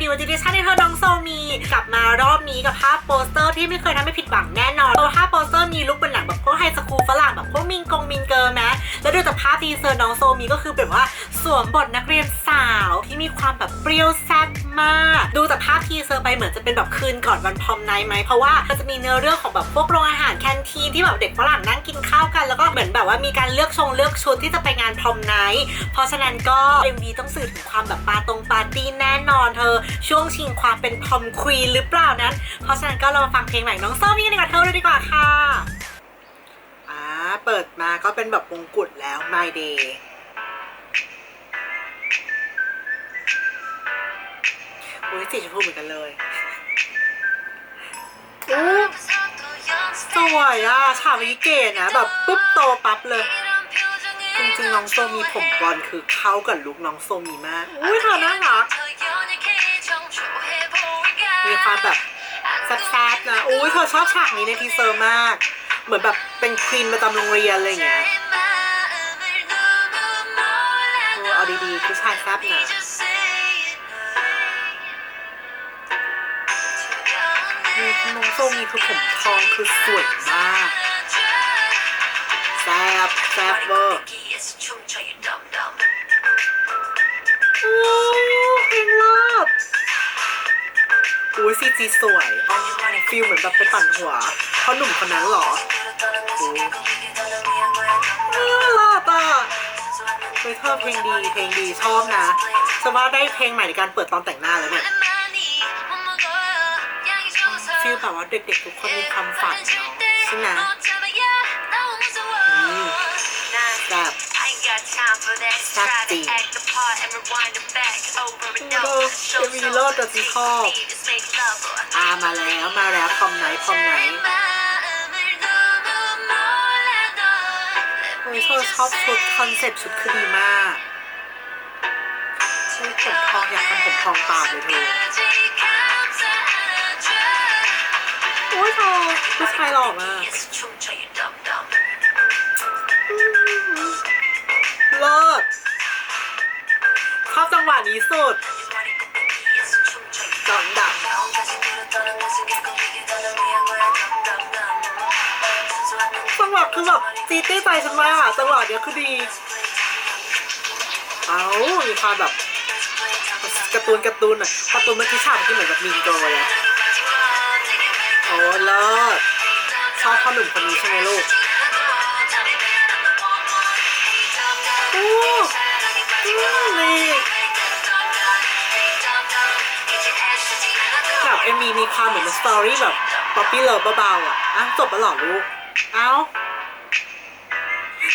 ดีวันดิชั่นในเธอน้องโซมีกลับมารอบนี้กับภาพโปสเตอร์ที่ไม่เคยทำให้ผิดหวังแน่นอนตัวภาพโปสเตอร์มีลุคเป็นหนังแบบ วกไฮสคูลฝรั่งแบบพวกมิงกงมิงเกอร์นะ แล้วดูจากภาพทีเซอร์น้องโซมีก็คือแบบว่าสวมบทนักเรียนสาวที่มีความแบบเปรี้ยวแซ่บมาก ดูจากภาพทีเซอร์ไปเหมือนจะเป็นแบบคืนก่อนวันพรอมไนท์ไหมเพราะว่ามันจะมีเนื้อเรื่องของแบบพวกโรงอาหารแคนทีนที่แบบเด็กฝรั่งนั่งกินข้าวกัน แล้วก็เหมือนแบบว่ามีการเลือกชงเลือกชุดที่จะไปงานพรอมไนท์เพราะฉะนั้นก็ MV ต้องสื่อถึงความแบบปาตรงปาร์ตี้แน่นอนเธอ ช่วงชิงความเป็นพรอมควีนหรือเปล่านั้น เพราะฉะนั้นก็เรามาฟังเพลงใหม่น้องโซมีกันดีกว่าเธอเลยดีกว่าค่ะอ่า เปิดมาก็เป็นแบบมงกุฎแล้ว My Day อุ้ยสีชมพูเหมือนกันเลยอู้สวยอะฉากนี้เก๋นะ แบบปุ๊บโตปั๊บเลย จริงๆ น้องโซมีผมบอลคือเข้ากับลุคน้องโซมีมาก อุ้ยเธอน่ารัก มีความแบบแซ่บๆนะอุ้ยเธอชอบฉากนี้ในทีเซอร์มาก เหมือนแบบเป็นควีนประจำโรงเรียนอะไรอย่างเงี้ยโอ้เอาดีๆผู้ชายแซ่บนะนี่น้องโซมีคือผมทองคือสวยมากแซ่บแซ่บเวอร์โอ้เพลงเลิศอุ้ยซีจีสวยอ๋อฟิลเหมือนแบบไปปั่นหัวเขาหนุ่มคนนั้นเหรอ น่ารักอะเฮ้ยเธอเพลงดีเพลงดีชอบนะฉันว่าได้เพลงใหม่ในการเปิดตอนแต่งหน้าแล้วเนี่ยฟีลแบบว่าเด็กๆทุกคนมีความฝันเนาะใช่ไหมแบบแซ่บจริงเออเอ็มวีเลิศแต่ที่ชอบอามาแล้วมาแล้วพรอมไนท์พรอมไน ชอบชุดคอนเซ็ปต์ชุดคือดีมากชุดผมทองอยากทำผมทองตามเลยเธอโอ้ยเธอผู้ชายหล่อมากเลิศชอบจังหวะนี้สุดดำดำ จังหวะคือแบบจีตี้ใจฉันมากอะจังหวะเนี้ยคือดี เอามีความแบบการ์ตูนการ์ตูนอะการ์ตูนเมื่อกี้ฉากที่เหมือนแบบมีนโกเลยอะโอ้เลิศชอบพ่อหนุ่มคนนี้ใช่ไหมลูกโอ้นี่แบบเอ็มวีมีความเหมือนสตอรี่แบบป๊อปปี้เลิฟเบาๆอะอะจบแล้วหรอลูก เอ้า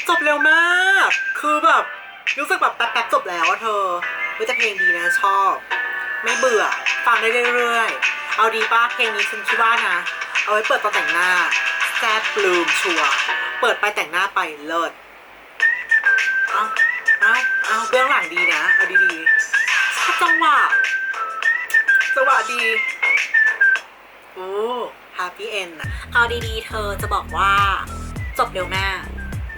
จบเร็วมาก คือแบบรู้สึกแบบแป๊บๆจบแล้วอะเธอเฮ้ยแต่เพลงดีนะชอบ ไม่เบื่อ ฟังได้เรื่อยๆ เอาดีป้าเพลงนี้ฉันคิดว่านะ เอาไว้เปิดตอนแต่งหน้าแซ่บลืมชัว เปิดไปแต่งหน้าไปเลิศเอาเอาเอาเบื้องหลังดีนะ เอาดีๆชอบจังหวะจังหวะดี โอ้ฮาปปี้เอนนะเอาดีๆ เธอจะบอกว่า จบเร็วมาก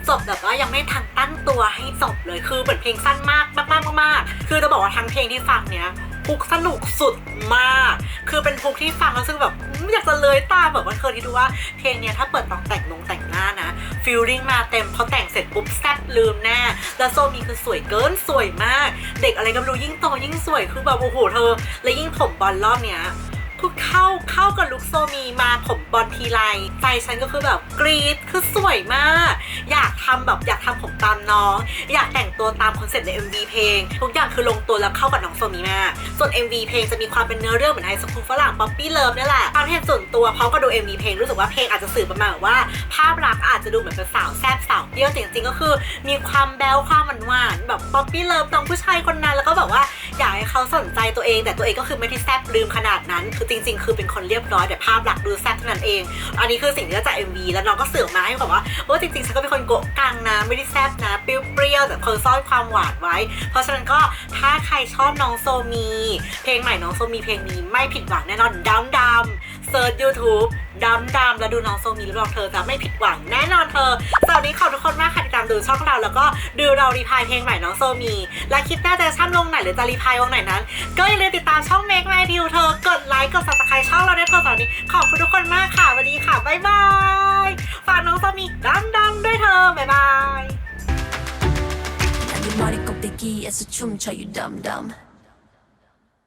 จบแบบว่ายังไม่ทันตั้งตัวให้จบเลยคือเหมือนเพลงสั้นมากมากมากมากคือจะบอกว่าทั้งเพลงที่ฟังเนี้ยฮุกสนุกสุดมาก คือเป็นฮุกที่ฟังแล้วซึ่งแบบอยากจะเลยตาแบบว่าเคยที่ดูว่าเพลงเนี้ยถ้าเปิดตอนแต่งนงแต่งหน้านะฟิลลิ่งมาเต็มพอแต่งเสร็จปุ๊บแซ่บลืมแน่แล้วโซมีคือสวยเกินสวยมาก เด็กอะไรก็ไม่รู้ยิ่งโตยิ่งสวยคือแบบโอ้โหเธอ และยิ่งผมบอลรอบเนี้ย คือเข้าเข้ากับลุคโซมีมาผมบอลทีไรใจฉันก็คือแบบกรี๊ดคือสวยมาก อยากทำแบบอยากทำผมตามน้อง อยากแต่งตัวตามคอนเซ็ปต์ใน MV เพลง ทุกอย่างคือลงตัวแล้วเข้ากับน้องโซมีมาก ส่วน MV เพลงจะมีความเป็นเนื้อเรื่องเหมือนไฮสคูลฝรั่งป๊อปปี้เลิฟนี่แหละความเห็นส่วนตัวพร้อมกับดู MV เพลงรู้สึกว่าเพลงอาจจะสื่อประมาณว่า ภาพลักษณ์อาจจะดูเหมือนเป็นสาวแซ่บสาวเปรี้ยวแต่จริงๆก็คือ มีความแบวความหวานๆแบบป๊อปปี้เลิฟน้องผู้ชายคนนั้นแล้วก็แบบว่า อยากให้เขาสนใจตัวเอง แต่ตัวเองก็คือไม่ได้แซบลืมขนาดนั้น คือจริง ๆ คือเป็นคนเรียบร้อยแต่ภาพลักษณ์ดูแซบเท่านั้นเอง อันนี้คือสิ่งที่ได้จาก MV แล้วน้องก็เสื่อมาให้แบบว่าเออจริงๆฉันก็เป็นคนโกะกังนะไม่ได้แซบนะเปรี้ยวๆแต่คนซ่อนความหวานไว้ เพราะฉะนั้นก็ถ้าใครชอบน้องโซมี เพลงใหม่น้องโซมีเพลงนี้ไม่ผิดหวังแน่นอนดำดำเซิร์ช YouTube ดำดำแล้วดูน้องโซมีรับรองเธอจะไม่ผิดหวังแน่นอนเธอสำหรับวันนี้ขอบทุกคนมากค่ะที่ตามดูช่องเราแล้วก็ดูเรารีพายเพลงใหม่น้องโซมี และคลิปหน้าจะชั่นลงไหนหรือจะรีพวงไหนนั้น ก็อย่าลืมติดตามช่อง Make My Deal เธอกดไลค์กด subscribe ช่องเราด้วยเธอตอนนี้ ขอบคุณทุกคนมากค่ะสวันนี้ค่ะ บ๊ายบาย ฝากน้องโซมีดำดำด้วยเธอ บ๊ายบาย 난 네 머리 꼭대기에서 춤춰 you dumb dumb